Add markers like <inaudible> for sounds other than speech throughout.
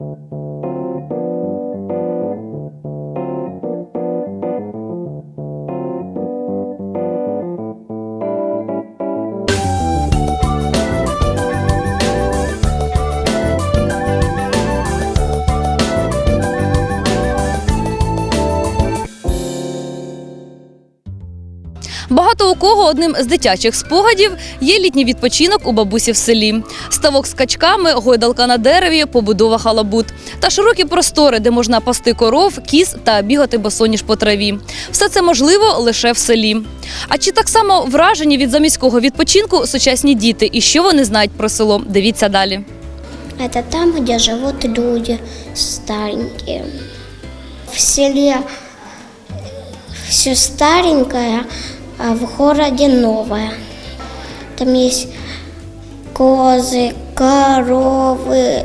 Thank you. Багато у кого одним з дитячих спогадів є літній відпочинок у бабусі в селі. Ставок з качками, гойдалка на дереві, побудова халабут та широкі простори, де можна пасти коров, кіз та бігати босоніж по траві. Все це можливо лише в селі. А чи так само вражені від заміського відпочинку сучасні діти і що вони знають про село? Дивіться далі. Это там, где живут люди старенькие. В селе все старенькое, в городе новое. Там есть козы, коровы,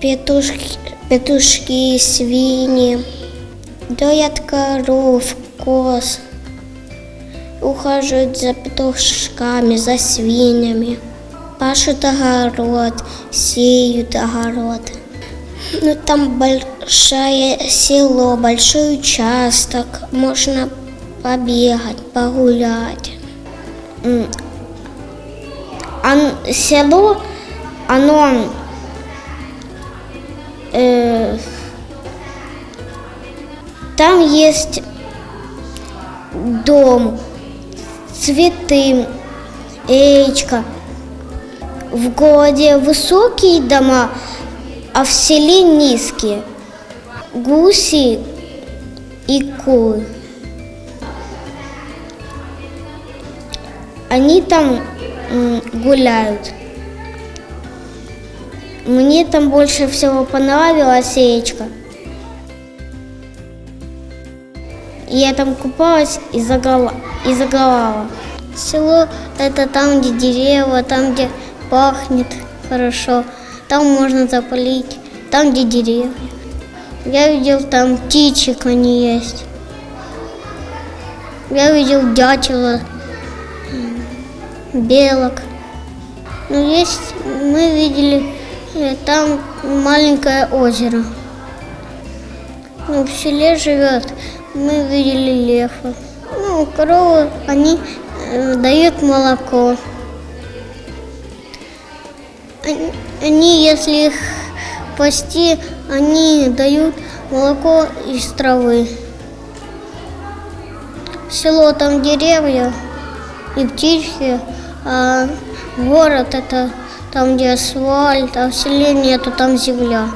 петушки, петушки, свиньи. Доят коров, коз. Ухаживают за петушками, за свиньями. Пашут огород, сеют огород. Ну, там большое село, большой участок. Можно побегать, погулять. Ан- село, оно э, там есть дом, цветы, речка. В городе высокие дома, а в селе низкие. Гуси и куры. Они там гуляют. Мне там больше всего понравилась речка. Я там купалась и загала, и загорала. Село – это там, где деревья, там, где пахнет хорошо, там можно запалить, там, где деревья. Я видел там птичек, они есть. Я видел дятела, белок. Ну, есть, мы видели э, там маленькое озеро. Ну, в селе живет, мы видели леха. Ну, коровы, они э, дают молоко. Они, они, если их пасти, они дают молоко из травы. Село там деревья и птички, а город это там, где асфальт, а в селе нету, там земля.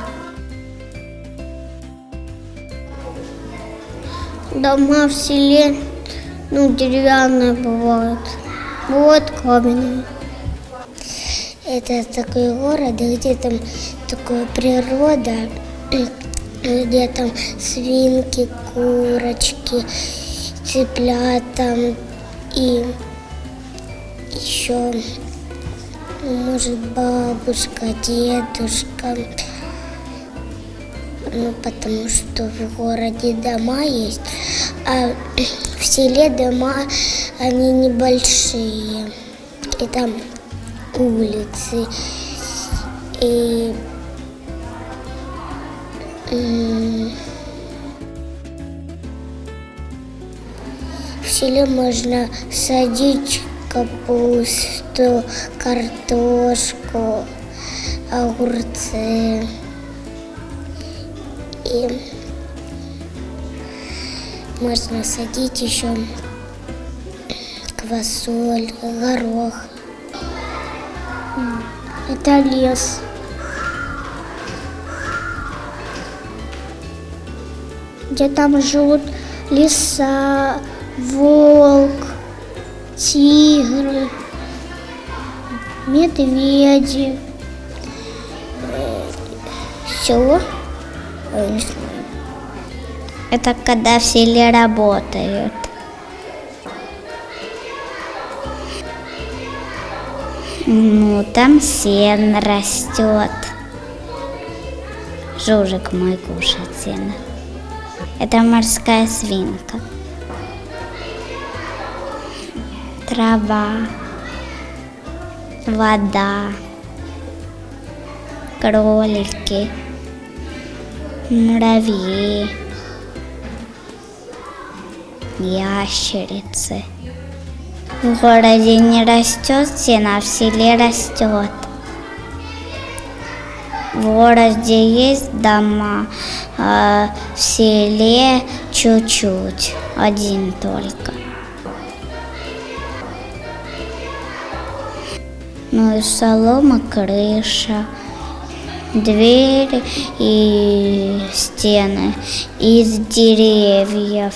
Дома в селе, ну, деревянные бывают, бывают каменные. Это такой город, где там такая природа, <clears throat> где там свинки, курочки, цыплята и еще, может, бабушка, дедушка. Ну, потому что в городе дома есть, а <clears throat> в селе дома, они небольшие. И там улицы. И в селе можно садить капусту, картошку, огурцы. И можно садить еще квасоль, горох. Это лес. Где там живут лиса, волк, тигры, медведи. Знаю. Это когда в селе работают. Ну, там сено растет. Жужик мой кушает сено. Это морская свинка. Трава. Вода. Кролики. муравьи, ящерицы. В городе не растет стена, в селе растет. В городе есть дома, а в селе чуть-чуть, один только. Ну солома крыша, двери и стены из деревьев.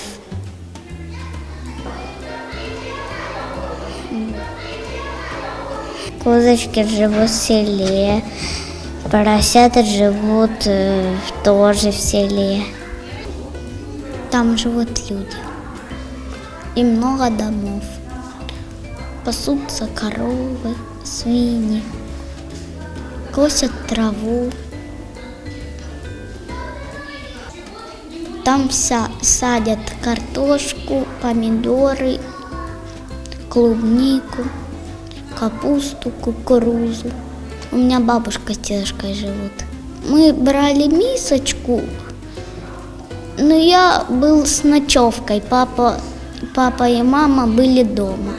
Козочки живут в селе, поросята живут э, тоже в селе. Там живут люди. И много домов. Пасутся коровы, свиньи, косят траву. Там вся садят картошку, помидоры, клубнику, капусту, кукурузу. У меня бабушка с дедушкой живут. Мы брали мисочку, но я был с ночевкой. Папа, папа и мама были дома.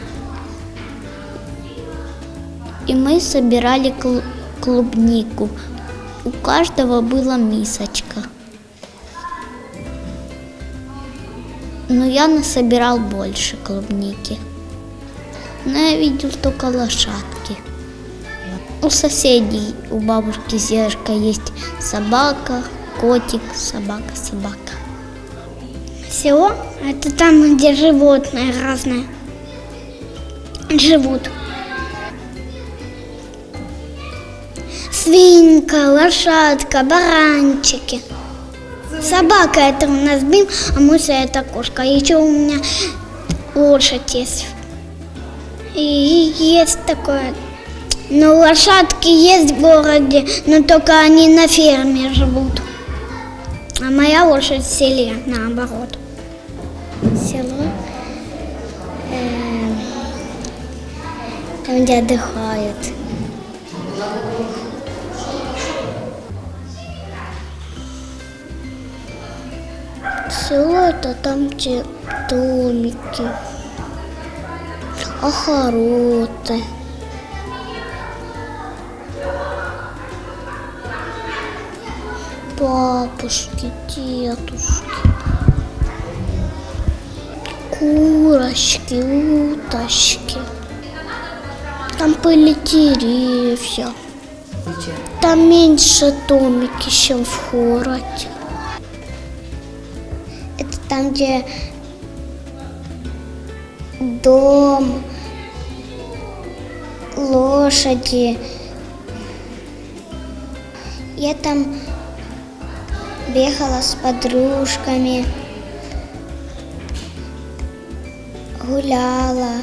И мы собирали клу- клубнику. У каждого была мисочка. Но я насобирал больше клубники. Но я видел только лошадки. У соседей, у бабушки дедушкой есть собака, котик, собака, собака. Село – это там, где животные разные живут. Свинка, лошадка, баранчики. Собака это у нас бим, а муся это кошка. Еще у меня лошадь есть. И есть такое. Но лошадки есть в городе, но только они на ферме живут. А моя лошадь в селе, наоборот. Село. эм, Там, где отдыхают. Село это там, где домики, огороды. Бабушки, дедушки, курочки, уточки. Там были деревья. Там меньше домики, чем в городе. Это там, где дом, лошади. Я там бегала с подружками, гуляла.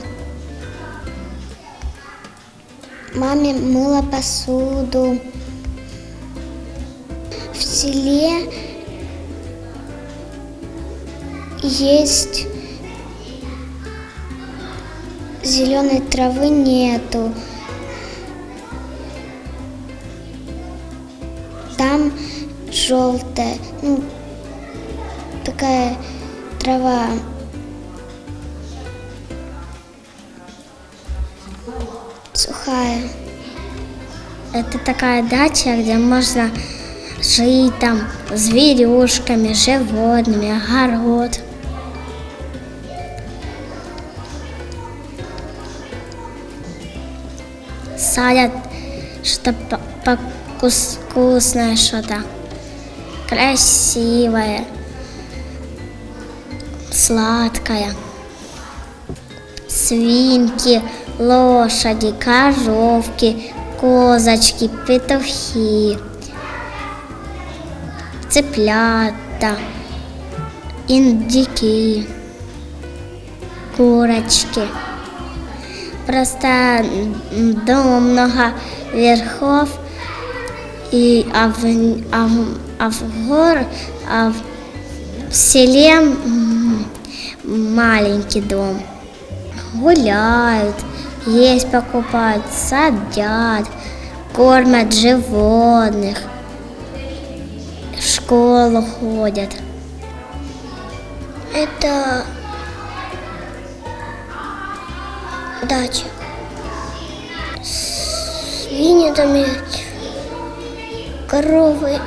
Маме мыла посуду. В селе есть зеленой травы нету. Там желтая, ну, такая трава. Сухая. Это такая дача, где можно жить там зверюшками, животными, огород. Садят что-то вкусное, что-то красивое, сладкое. Свинки, лошади, коровки, козочки, петухи, цыплята, индики, курочки. Просто дома много верхов, и, а, в, а, а в гор, а в, селе маленький дом. Гуляют, есть покупают, садят, кормят животных, в школу ходят. Это дача. Свиньи там есть, коровы